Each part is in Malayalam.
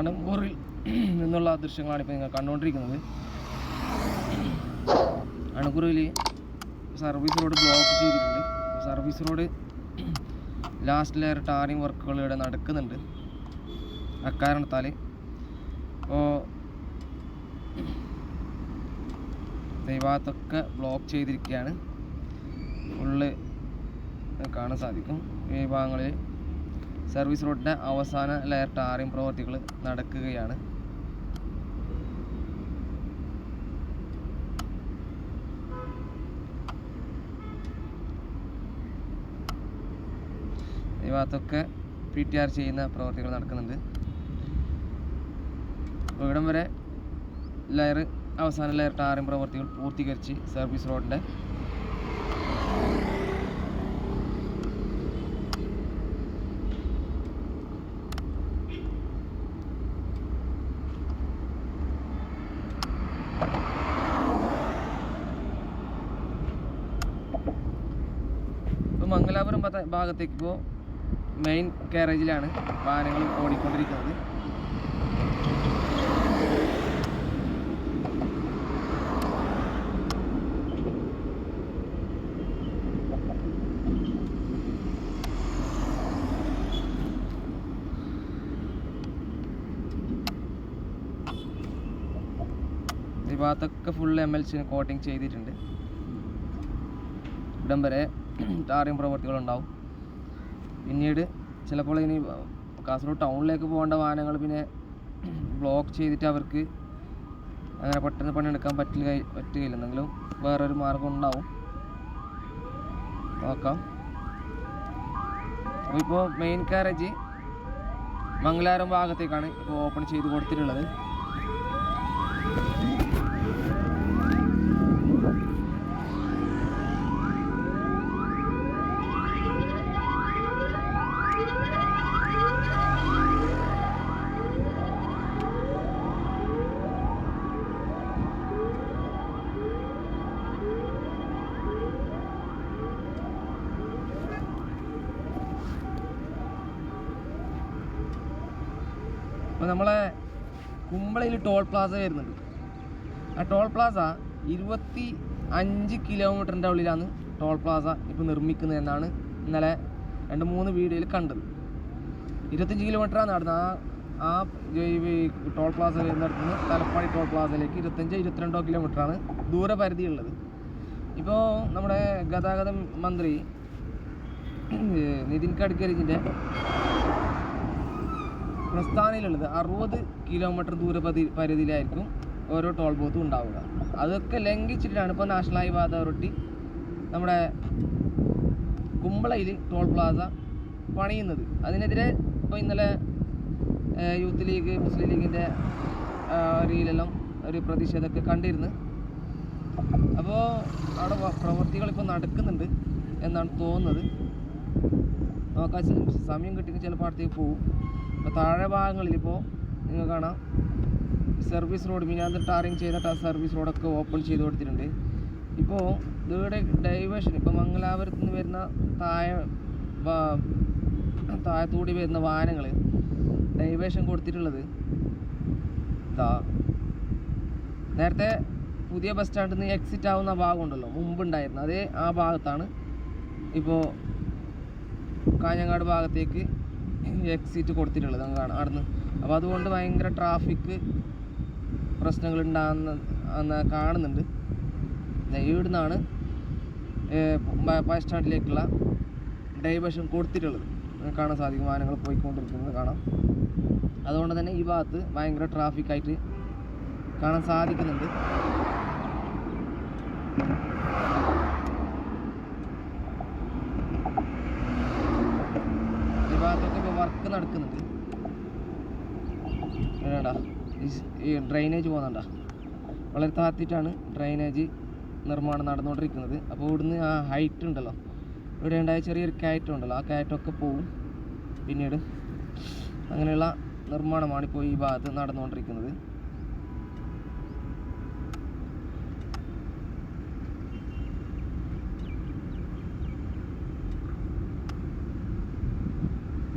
അണങ്കൂറിൽ നിന്നുള്ള ദൃശ്യങ്ങളാണ് ഇപ്പോൾ നിങ്ങൾ കണ്ടുകൊണ്ടിരിക്കുന്നത് അണുക്കുറിയിൽ സർവീസ് റോഡ് ബ്ലോക്ക് ചെയ്തിട്ടുണ്ട്. Service road last layer tarring വർക്കുകൾ ഇവിടെ നടക്കുന്നുണ്ട്. അക്കാരണത്താൽ ഇപ്പോൾ ഈ ഭാഗത്തൊക്കെ ബ്ലോക്ക് ചെയ്തിരിക്കുകയാണ്. ഫുള്ള് കാണാൻ സാധിക്കും. ഈ ഭാഗങ്ങളിൽ സർവീസ് റോഡിന്റെ അവസാന ലെയർ ടാറിംഗ് പ്രവൃത്തികൾ നടക്കുകയാണ്. ഈ ഭാഗത്തൊക്കെ പി ടി ആർ ചെയ്യുന്ന പ്രവർത്തികൾ നടക്കുന്നുണ്ട്. ഇവിടം വരെ ലെയർ അവസാന ലെയർ ടാറിംഗ് പ്രവൃത്തികൾ പൂർത്തീകരിച്ച് സർവീസ് റോഡിന്റെ ഇപ്പോൾ മംഗലാപുരം ഭാഗത്തേക്ക് ഇപ്പോൾ മെയിൻ കാരേജിലാണ് വാഹനങ്ങൾ ഓടിക്കൊണ്ടിരിക്കുന്നത്. ഭാഗത്തൊക്കെ ഫുൾ എം എൽ സിന് കോട്ടിങ് ചെയ്തിട്ടുണ്ട്. ഇവിടം വരെ ടാറിങ് പ്രവൃത്തികളുണ്ടാവും. പിന്നീട് ചിലപ്പോൾ ഇനി കാസർഗോഡ് ടൗണിലേക്ക് പോകേണ്ട വാഹനങ്ങൾ പിന്നെ ബ്ലോക്ക് ചെയ്തിട്ട് അവർക്ക് അങ്ങനെ പെട്ടെന്ന് പണിയെടുക്കാൻ പറ്റില്ല പറ്റുകയില്ല. എന്തെങ്കിലും വേറൊരു മാർഗം ഉണ്ടാവും. നോക്കാം. അപ്പോൾ ഇപ്പോൾ മെയിൻ കാരേജ് മംഗലാരം ഭാഗത്തേക്കാണ് ഇപ്പോൾ ഓപ്പൺ ചെയ്ത് കൊടുത്തിട്ടുള്ളത്. അപ്പോൾ നമ്മളെ കുമ്പളയിൽ ടോൾ പ്ലാസ വരുന്നുണ്ട്. ആ ടോൾ പ്ലാസ ഇരുപത്തി അഞ്ച് കിലോമീറ്ററിന്റെ ഉള്ളിലാണ് ടോൾ പ്ലാസ ഇപ്പോൾ നിർമ്മിക്കുന്നത് എന്നാണ് ഇന്നലെ രണ്ട് മൂന്ന് വീഡിയോയിൽ കണ്ടത്. ഇരുപത്തഞ്ച് കിലോമീറ്ററാണ് നടന്നത് ആ ആ ടോൾ പ്ലാസ വരുന്നിടത്ത് നിന്ന് തലപ്പാടി ടോൾ പ്ലാസയിലേക്ക് ഇരുപത്തഞ്ച് ഇരുപത്തിരണ്ടോ കിലോമീറ്ററാണ് ദൂരപരിധി ഉള്ളത് ഇപ്പോൾ നമ്മുടെ ഗതാഗത മന്ത്രി നിതിൻ ഗഡ്കരിജിന്റെ പ്രസ്ഥാനയിലുള്ളത് അറുപത് കിലോമീറ്റർ ദൂര പതി- പരിധിയിലായിരിക്കും ഓരോ ടോൾ ബൂത്തും ഉണ്ടാവുക. അതൊക്കെ ലംഘിച്ചിട്ടാണ് ഇപ്പോൾ നാഷണൽ ഹൈവേ അതോറിറ്റി നമ്മുടെ കുമ്പളയിൽ ടോൾ പ്ലാസ പണിയുന്നത്. അതിനെതിരെ ഇപ്പോൾ ഇന്നലെ യൂത്ത് ലീഗ് മുസ്ലിം ലീഗിന്റെ രീതിയിലെല്ലാം ഒരു പ്രതിഷേധമൊക്കെ കണ്ടിരുന്നു. അപ്പോൾ അവിടെ പ്രവൃത്തികൾ ഇപ്പോൾ നടക്കുന്നുണ്ട് എന്നാണ് തോന്നുന്നത്. നോക്കാൻ സമയം കിട്ടിയെങ്കിൽ ചിലപ്പോൾ അടുത്തേക്ക് പോകും ഇപ്പോൾ താഴെ ഭാഗങ്ങളിൽ ഇപ്പോൾ നിങ്ങൾ കാണാം. സർവീസ് റോഡ് മിനാന്ത് ടാറിങ് ചെയ്തിട്ട് ആ സർവീസ് റോഡൊക്കെ ഓപ്പൺ ചെയ്ത് കൊടുത്തിട്ടുണ്ട്. ഇപ്പോൾ ഇവിടെ ഡൈവേഷൻ ഇപ്പോൾ മംഗലാപുരത്ത് നിന്ന് വരുന്ന താഴെ താഴത്തൂടി വരുന്ന വാഹനങ്ങൾ ഡൈവേഷൻ കൊടുത്തിട്ടുള്ളത്. ഇതാ നേരത്തെ പുതിയ ബസ് സ്റ്റാൻഡിൽ നിന്ന് എക്സിറ്റ് ആവുന്ന ഭാഗമുണ്ടല്ലോ മുമ്പുണ്ടായിരുന്നു അതേ ആ ഭാഗത്താണ് ഇപ്പോൾ കാഞ്ഞങ്ങാട് ഭാഗത്തേക്ക് എക്സിറ്റ് കൊടുത്തിട്ടുള്ളത് നമുക്ക് അവിടുന്ന്. അപ്പോൾ അതുകൊണ്ട് ഭയങ്കര ട്രാഫിക് പ്രശ്നങ്ങൾ ഉണ്ടാകുന്ന കാണുന്നുണ്ട്. ഇവിടെ ഇവിടുന്നാണ് ബസ് സ്റ്റാൻഡിലേക്കുള്ള ഡൈവേഷൻ കൊടുത്തിട്ടുള്ളത്. കാണാൻ സാധിക്കും വാഹനങ്ങൾ പോയിക്കൊണ്ടിരിക്കുന്നത് കാണാം. അതുകൊണ്ട് തന്നെ ഈ ഭാഗത്ത് ഭയങ്കര ട്രാഫിക്കായിട്ട് കാണാൻ സാധിക്കുന്നുണ്ട്. ഭാഗത്തൊക്കെ ഇപ്പോൾ വർക്ക് നടക്കുന്നുണ്ട്. വേണ്ട ഈ ഡ്രൈനേജ് പോകുന്നുണ്ട വളരെ താത്തിട്ടാണ് ഡ്രൈനേജ് നിർമ്മാണം നടന്നുകൊണ്ടിരിക്കുന്നത് അപ്പോൾ ഇവിടുന്ന് ആ ഹൈറ്റ് ഉണ്ടല്ലോ. ഇവിടെ ഉണ്ടായ ചെറിയൊരു കയറ്റം ഉണ്ടല്ലോ. ആ കയറ്റമൊക്കെ പോവും. പിന്നീട് അങ്ങനെയുള്ള നിർമ്മാണമാണ് ഇപ്പോൾ ഈ ഭാഗത്ത് നടന്നുകൊണ്ടിരിക്കുന്നത്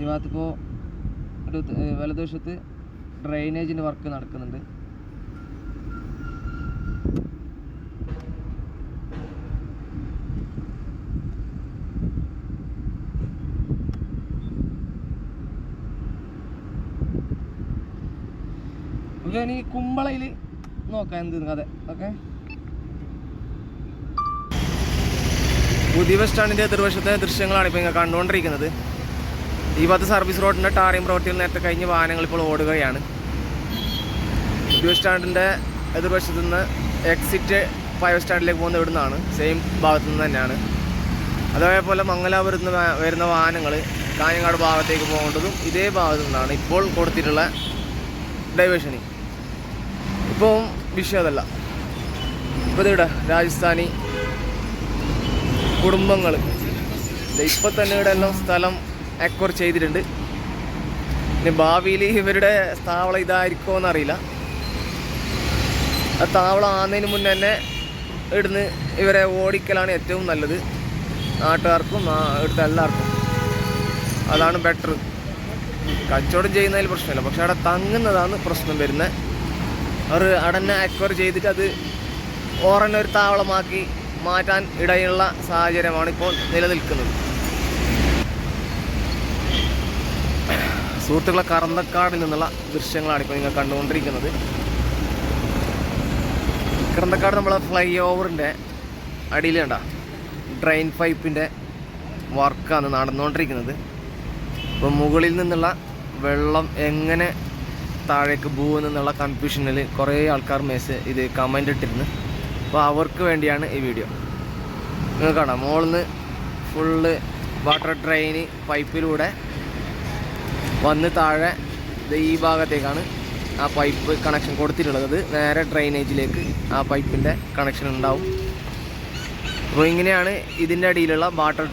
ഈ ഭാഗത്തിപ്പോൾ ഒരു വലതുവശത്ത് ഡ്രെയിനേജിന്റെ വർക്ക് നടക്കുന്നുണ്ട്. ഓക്കെ ഇനി നോക്കാം എന്ത് കഥ ഓക്കെ? പുതിയ ബസ് സ്റ്റാൻഡിന്റെ എതിർവശത്തെ ദൃശ്യങ്ങളാണ് ഇപ്പോൾ നിങ്ങൾ കണ്ടുകൊണ്ടിരിക്കുന്നത്. ഈ ഭാഗത്ത് സർവീസ് റോഡിന്റെ ടാറിയം പ്രവൃത്തികൾ നേരത്തെ കഴിഞ്ഞ് വാഹനങ്ങൾ ഇപ്പോൾ ഓടുകയാണ്. ബസ് സ്റ്റാൻഡിന്റെ എതിർവശത്തു നിന്ന് എക്സിറ്റ് ഫൈവ് സ്റ്റാൻഡിലേക്ക് പോകുന്ന ഇവിടുന്നാണ്. സെയിം ഭാഗത്തു നിന്ന് തന്നെയാണ്. അതേപോലെ മംഗലാപുരത്ത് വരുന്ന വാഹനങ്ങൾ കാഞ്ഞങ്ങാട് ഭാഗത്തേക്ക് പോകേണ്ടതും ഇതേ ഭാഗത്തു നിന്നാണ് ഇപ്പോൾ കൊടുത്തിട്ടുള്ള ഡൈവേഷന് ഇപ്പോൾ വിഷയം അതല്ല. ഇപ്പോൾ ഇവിടെ രാജസ്ഥാനി കുടുംബങ്ങൾ. ഇപ്പം തന്നെ ഇവിടെ എല്ലാം സ്ഥലം അക്വർ ചെയ്തിട്ടുണ്ട്. ഇനി ഭാവിയിൽ ഇവരുടെ താവളം ഇതായിരിക്കുമോ എന്നറിയില്ല ആ താവളം ആകുന്നതിന് മുന്നേ തന്നെ ഇവിടുന്ന് ഇവരെ ഓടിക്കലാണ് ഏറ്റവും നല്ലത്. നാട്ടുകാർക്കും ഇവിടുത്തെ എല്ലാവർക്കും. അതാണ് ബെറ്റർ കച്ചവടം ചെയ്യുന്നതിൽ പ്രശ്നമില്ല. പക്ഷെ അവിടെ തങ്ങുന്നതാണ് പ്രശ്നം വരുന്നത്. അവർ അടന്നെ തന്നെ അക്വയർ ചെയ്തിട്ട് അത് ഓറന്നെ ഒരു താവളമാക്കി മാറ്റാൻ ഇടയുള്ള സാഹചര്യമാണ് ഇപ്പോൾ നിലനിൽക്കുന്നത്. സുഹൃത്തുക്കളെ കറന്തക്കാടിൽ നിന്നുള്ള ദൃശ്യങ്ങളാണ് ഇപ്പോൾ നിങ്ങൾ കണ്ടുകൊണ്ടിരിക്കുന്നത്. കറന്തക്കാട് നമ്മളെ ഫ്ലൈ ഓവറിന്റെ അടിയിൽ കണ്ട ഡ്രെയിൻ പൈപ്പിന്റെ വർക്കാണ് നടന്നുകൊണ്ടിരിക്കുന്നത്. അപ്പോൾ മുകളിൽ നിന്നുള്ള വെള്ളം എങ്ങനെ താഴേക്ക് പോകുമെന്നുള്ള കൺഫ്യൂഷനിൽ കുറേ ആൾക്കാർ മെസ്സേജ് ഇത് കമന്റ് ഇട്ടിരുന്നു. അപ്പോൾ അവർക്ക് വേണ്ടിയാണ് ഈ വീഡിയോ. നിങ്ങൾ കാണാം. മുകളിൽ നിന്ന് ഫുള്ള് വാട്ടർ ഡ്രെയിൻ പൈപ്പിലൂടെ വന്ന് താഴെ ഈ ഭാഗത്തേക്കാണ് ആ പൈപ്പ് കണക്ഷൻ കൊടുത്തിട്ടുള്ളത്. നേരെ ഡ്രെയിനേജിലേക്ക് ആ പൈപ്പിന്റെ കണക്ഷൻ ഉണ്ടാവും. അപ്പോൾ ഇങ്ങനെയാണ് ഇതിന്റെ അടിയിലുള്ള വാട്ടർ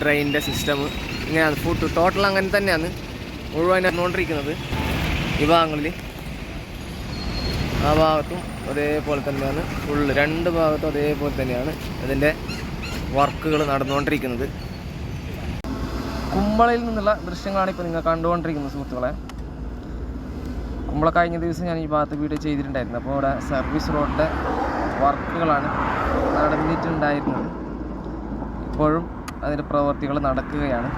ഡ്രെയിനിന്റെ സിസ്റ്റം ഇങ്ങനെയാണ് ഫുഡ് ടോട്ടൽ അങ്ങനെ തന്നെയാണ് മുഴുവൻ നടന്നുകൊണ്ടിരിക്കുന്നത്. ഈ ഭാഗങ്ങളിൽ ആ ഭാഗത്തും അതേപോലെ തന്നെയാണ്. ഫുള്ള് രണ്ട് ഭാഗത്തും അതേപോലെ തന്നെയാണ് അതിന്റെ വർക്കുകൾ നടന്നുകൊണ്ടിരിക്കുന്നത്. കുമ്പളയിൽ നിന്നുള്ള ദൃശ്യങ്ങളാണ് ഇപ്പോൾ നിങ്ങൾ കണ്ടുകൊണ്ടിരിക്കുന്നത് സുഹൃത്തുക്കളെ. കുമ്പള കഴിഞ്ഞ ദിവസം ഞാൻ ഈ ഭാഗത്ത് വീഡിയോ ചെയ്തിട്ടുണ്ടായിരുന്നു. അപ്പോൾ ഇവിടെ സർവീസ് റോഡിന്റെ വർക്കുകളാണ് നടന്നിട്ടുണ്ടായിരുന്നത്. ഇപ്പോഴും അതിന്റെ പ്രവൃത്തികൾ നടക്കുകയാണ്.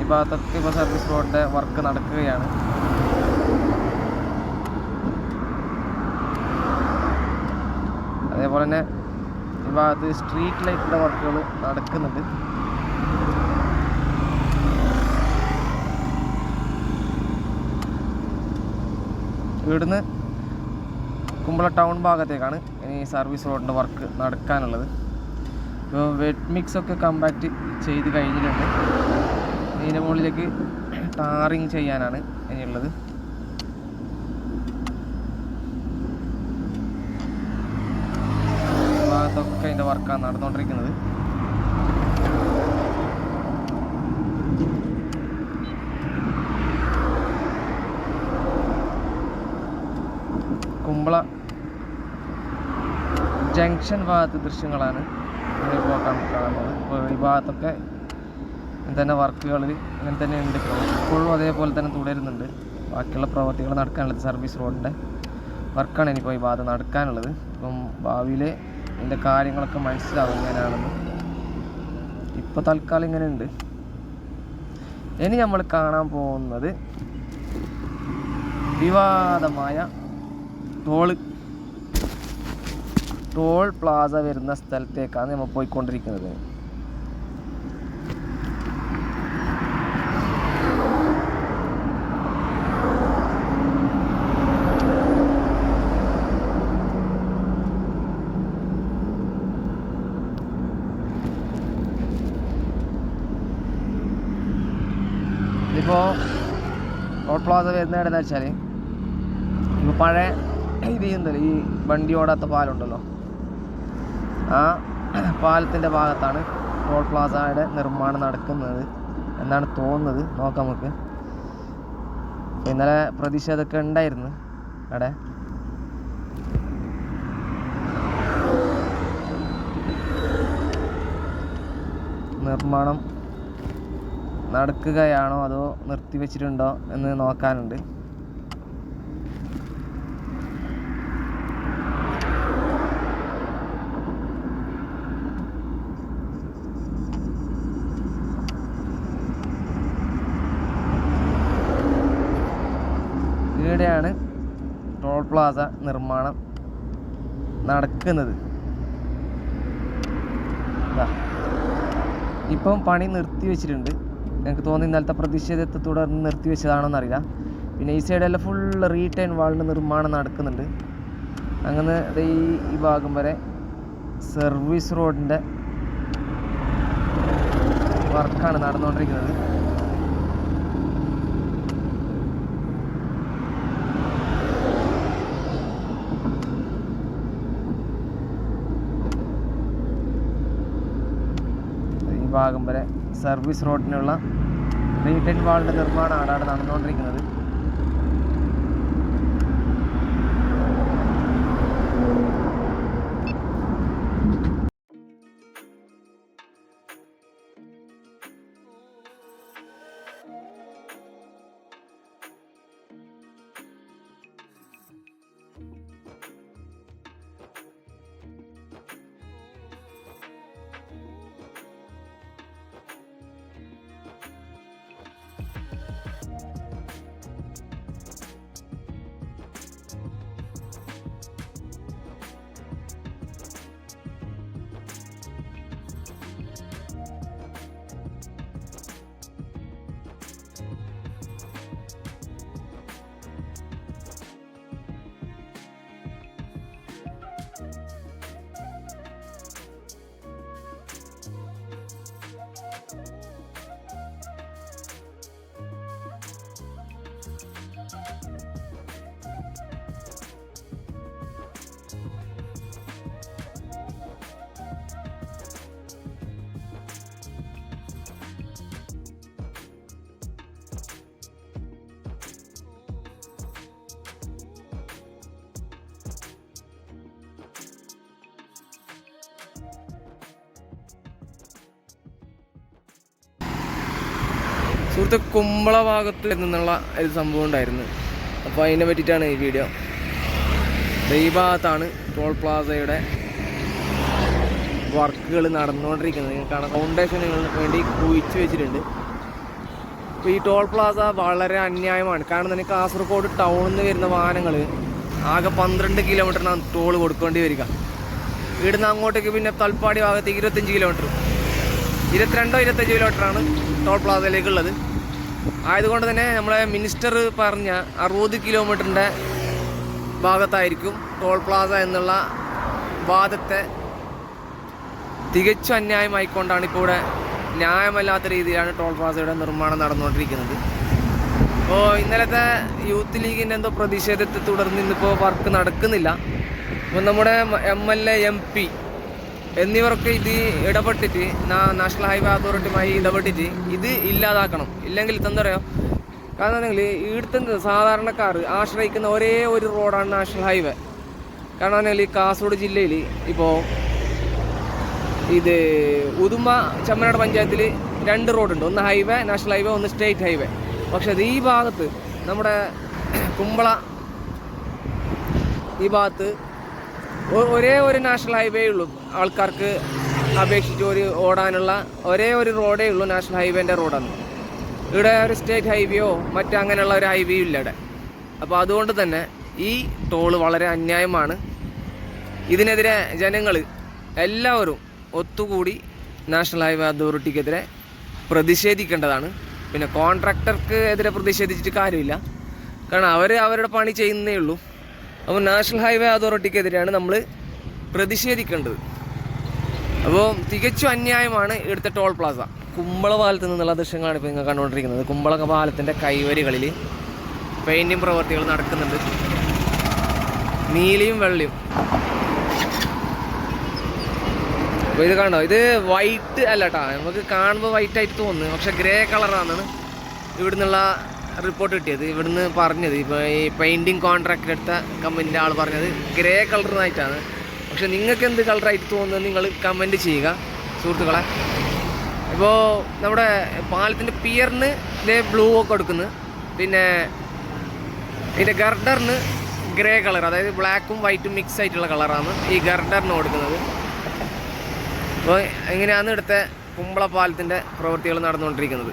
ഈ ഭാഗത്തൊക്കെ ഇപ്പോൾ സർവീസ് റോഡിന്റെ വർക്ക് നടക്കുകയാണ്. അതേപോലെ തന്നെ ഭാഗത്ത് സ്ട്രീറ്റ് ലൈറ്റിന്റെ വർക്കുകൾ നടക്കുന്നുണ്ട്. ഇവിടുന്ന് കുമ്പള ടൗൺ ഭാഗത്തേക്കാണ് ഇനി സർവീസ് റോഡിന്റെ വർക്ക് നടക്കാനുള്ളത്. ഇപ്പോൾ വെറ്റ് മിക്സ് ഒക്കെ കമ്പാക്റ്റ് ചെയ്ത് കഴിഞ്ഞിട്ടുണ്ട്. ഇതിന്റെ മുകളിലേക്ക് ടാറിങ് ചെയ്യാനാണ് ഇനിയുള്ളത്. ഭാഗത്തൊക്കെ അതിന്റെ വർക്കാണ് നടന്നുകൊണ്ടിരിക്കുന്നത്. കുമ്പള ജംഗ്ഷൻ ഭാഗത്ത് ദൃശ്യങ്ങളാണ് ഇപ്പോൾ കാണുന്നത്. ഈ ഭാഗത്തൊക്കെ ഇങ്ങനെ തന്നെ വർക്കുകൾ ഇങ്ങനെ തന്നെ ഉണ്ട് ഇപ്പോഴും അതേപോലെ തന്നെ തുടരുന്നുണ്ട്. ബാക്കിയുള്ള പ്രവർത്തികൾ നടക്കാനുള്ളത് സർവീസ് റോഡിന്റെ വർക്കാണ് ഇനിയിപ്പോൾ ഈ ഭാഗത്ത് നടക്കാനുള്ളത്. അപ്പം ഭാവിയിൽ ഇതിന്റെ കാര്യങ്ങളൊക്കെ മനസ്സിലാവും ഞാനാണെന്ന് ഇപ്പോൾ തൽക്കാലം ഇങ്ങനെ ഉണ്ട് ഇനി നമ്മൾ കാണാൻ പോകുന്നത് വിവാദമായ ടോൾ. ടോൾ പ്ലാസ വരുന്ന സ്ഥലത്തേക്കാണ് നമ്മൾ പോയിക്കൊണ്ടിരിക്കുന്നത്. പ്ലാസ വരുന്ന എവിടെയെന്ന് വെച്ചാൽ ഇപ്പോൾ പഴയ ഇത് ചെയ്യുന്നുണ്ടല്ലോ ഈ വണ്ടി ഓടാത്ത പാലുണ്ടല്ലോ. ആ പാലത്തിന്റെ ഭാഗത്താണ് ടോൾ പ്ലാസയുടെ നിർമ്മാണം നടക്കുന്നത് എന്നാണ് തോന്നുന്നത് നോക്കാം നമുക്ക്. ഇന്നലെ പ്രതിഷേധമൊക്കെ ഉണ്ടായിരുന്നു അവിടെ നിർമ്മാണം നടക്കുകയാണോ അതോ നിർത്തിവെച്ചിട്ടുണ്ടോ എന്ന് നോക്കാനുണ്ട്. ഇവിടെയാണ് ടോൾ പ്ലാസ നിർമ്മാണം നടക്കുന്നത്. ഇപ്പം പണി നിർത്തി വെച്ചിട്ടുണ്ട് എനിക്ക് തോന്നി ഇന്നലത്തെ പ്രതിഷേധത്തെ തുടർന്ന് നിർത്തി വെച്ചതാണോന്ന് അറിയില്ല പിന്നെ ഈ സൈഡെല്ലാം ഫുൾ റീടൈൻ വാളിന്റെ നിർമ്മാണം നടക്കുന്നുണ്ട്. അങ്ങനെ ഈ ഈ ഭാഗം വരെ സർവീസ് റോഡിന്റെ വർക്കാണ് നടന്നുകൊണ്ടിരിക്കുന്നത്. ഭാഗം വരെ സർവീസ് റോഡിനുള്ള റീടൈൻ വാളിന്റെ നിർമ്മാണമാണ് അവിടെ നടന്നുകൊണ്ടിരിക്കുന്നത്. സുഹൃത്ത് കുമ്പള ഭാഗത്ത് നിന്നുള്ള ഒരു സംഭവം ഉണ്ടായിരുന്നു. അപ്പോൾ അതിനെ പറ്റിയിട്ടാണ് ഈ വീഡിയോ ഈ ഭാഗത്താണ് ടോൾ പ്ലാസയുടെ വർക്കുകൾ നടന്നുകൊണ്ടിരിക്കുന്നത്. നിങ്ങൾക്കാണ് ഫൗണ്ടേഷനുകൾ വേണ്ടി കുഴിച്ച് വെച്ചിട്ടുണ്ട്. അപ്പോൾ ഈ ടോൾ പ്ലാസ വളരെ അന്യായമാണ്. കാരണം തന്നെ കാസർഗോഡ് ടൗണിൽ നിന്ന് വരുന്ന വാഹനങ്ങൾ ആകെ പന്ത്രണ്ട് കിലോമീറ്ററിനാണ് ടോൾ കൊടുക്കേണ്ടി വരിക. ഇവിടുന്ന് അങ്ങോട്ടേക്ക് പിന്നെ തൽപ്പാടി ഭാഗത്തേക്ക് ഇരുപത്തഞ്ച് കിലോമീറ്റർ ഇരുപത്തിരണ്ടോ ഇരുപത്തഞ്ച് കിലോമീറ്ററാണ് ടോൾ പ്ലാസയിലേക്കുള്ളത് ആയതുകൊണ്ട് തന്നെ നമ്മളെ മിനിസ്റ്റർ പറഞ്ഞ അറുപത് കിലോമീറ്ററിന്റെ ഭാഗത്തായിരിക്കും ടോൾ പ്ലാസ എന്നുള്ള വാദത്തെ തികച്ചും അന്യായമായിക്കൊണ്ടാണ് ഇപ്പോൾ ഇവിടെ ന്യായമല്ലാത്ത രീതിയിലാണ് ടോൾ പ്ലാസയുടെ നിർമ്മാണം നടന്നുകൊണ്ടിരിക്കുന്നത്. അപ്പോൾ ഇന്നലത്തെ യൂത്ത് ലീഗിന്റെ എന്തോ പ്രതിഷേധത്തെ തുടർന്ന് ഇന്നിപ്പോൾ വർക്ക് നടക്കുന്നില്ല. അപ്പോൾ നമ്മുടെ M L A M P എന്നിവർക്ക് ഇത് ഇടപെട്ടിട്ട് നാഷണൽ ഹൈവേ അതോറിറ്റിയുമായി ഇടപെട്ടിട്ട് ഇത് ഇല്ലാതാക്കണം. ഇല്ലെങ്കിൽ ഇതെന്താ പറയുക കാരണം എന്തെങ്കിൽ ഇവിടുത്തെ സാധാരണക്കാർ ആശ്രയിക്കുന്ന ഒരേ ഒരു റോഡാണ് നാഷണൽ ഹൈവേ. കാരണം ഈ കാസർഗോഡ് ജില്ലയിൽ ഇപ്പോൾ ഇത് ഉദുമ ചമ്മനാട് പഞ്ചായത്തിൽ രണ്ട് റോഡുണ്ട്. ഒന്ന് ഹൈവേ നാഷണൽ ഹൈവേ ഒന്ന് സ്റ്റേറ്റ് ഹൈവേ. പക്ഷേ ഈ ഭാഗത്ത് നമ്മുടെ കുമ്പള ഈ ഭാഗത്ത് ഒരേ ഒരു നാഷണൽ ഹൈവേ ഉള്ളൂ. ആൾക്കാർക്ക് അപേക്ഷിച്ച് ഒരു ഓടാനുള്ള ഒരേ ഒരു റോഡേ ഉള്ളൂ നാഷണൽ ഹൈവേന്റെ റോഡാണ്. ഇവിടെ ഒരു സ്റ്റേറ്റ് ഹൈവേയോ മറ്റങ്ങനെയുള്ള ഒരു ഹൈവേയും ഇല്ല ഇവിടെ. അപ്പോൾ അതുകൊണ്ട് തന്നെ ഈ ടോൾ വളരെ അന്യായമാണ്. ഇതിനെതിരെ ജനങ്ങൾ എല്ലാവരും ഒത്തുകൂടി നാഷണൽ ഹൈവേ അതോറിറ്റിക്കെതിരെ പ്രതിഷേധിക്കേണ്ടതാണ്. പിന്നെ കോൺട്രാക്ടർക്ക് എതിരെ പ്രതിഷേധിച്ചിട്ട് കാര്യമില്ല. കാരണം അവർ അവരുടെ പണി ചെയ്യുന്നേ ഉള്ളൂ. അപ്പോൾ നാഷണൽ ഹൈവേ അതോറിറ്റിക്കെതിരെയാണ് നമ്മൾ പ്രതിഷേധിക്കേണ്ടത്. അപ്പോൾ തികച്ചും അന്യായമാണ് ഇവിടുത്തെ ടോൾ പ്ലാസ. കുമ്പള പാലത്ത് നിന്നുള്ള ദൃശ്യങ്ങളാണ് ഇപ്പോൾ നിങ്ങൾ കണ്ടുകൊണ്ടിരിക്കുന്നത്. കുമ്പള പാലത്തിന്റെ കൈവരികളിൽ പെയിന്റിങ് പ്രവർത്തികൾ നടക്കുന്നുണ്ട്. നീലയും വെള്ളയും. അപ്പോൾ ഇത് കണ്ടോ? ഇത് വൈറ്റ് അല്ല കേട്ടോ നമുക്ക് കാണുമ്പോൾ വൈറ്റ് ആയിട്ട് തോന്നുന്നു. പക്ഷെ ഗ്രേ കളറാണെന്നാണ് ഇവിടുന്നുള്ള റിപ്പോർട്ട് കിട്ടിയത്. ഇവിടുന്ന് പറഞ്ഞത് ഇപ്പോൾ ഈ പെയിന്റിങ് കോൺട്രാക്ട് എടുത്ത കമ്പനിന്റെ ആൾ പറഞ്ഞത് ഗ്രേ കളറിനായിട്ടാണ് പക്ഷെ നിങ്ങൾക്ക് എന്ത് കളറായിട്ട് തോന്നുന്നത് നിങ്ങൾ കമന്റ് ചെയ്യുക സുഹൃത്തുക്കളെ. ഇപ്പോൾ നമ്മുടെ പാലത്തിന്റെ പിയറിന് ഇതേ ബ്ലൂ ഒക്കെ കൊടുക്കുന്നു പിന്നെ ഇതിന്റെ ഗർഡറിന് ഗ്രേ കളർ അതായത് ബ്ലാക്കും വൈറ്റും മിക്സ് ആയിട്ടുള്ള കളറാണ് ഈ ഗർഡറിന് കൊടുക്കുന്നത്. അപ്പോൾ എങ്ങനെയാണ് ഇവിടുത്തെ കുമ്പള പാലത്തിന്റെ പ്രവൃത്തികൾ നടന്നുകൊണ്ടിരിക്കുന്നത്?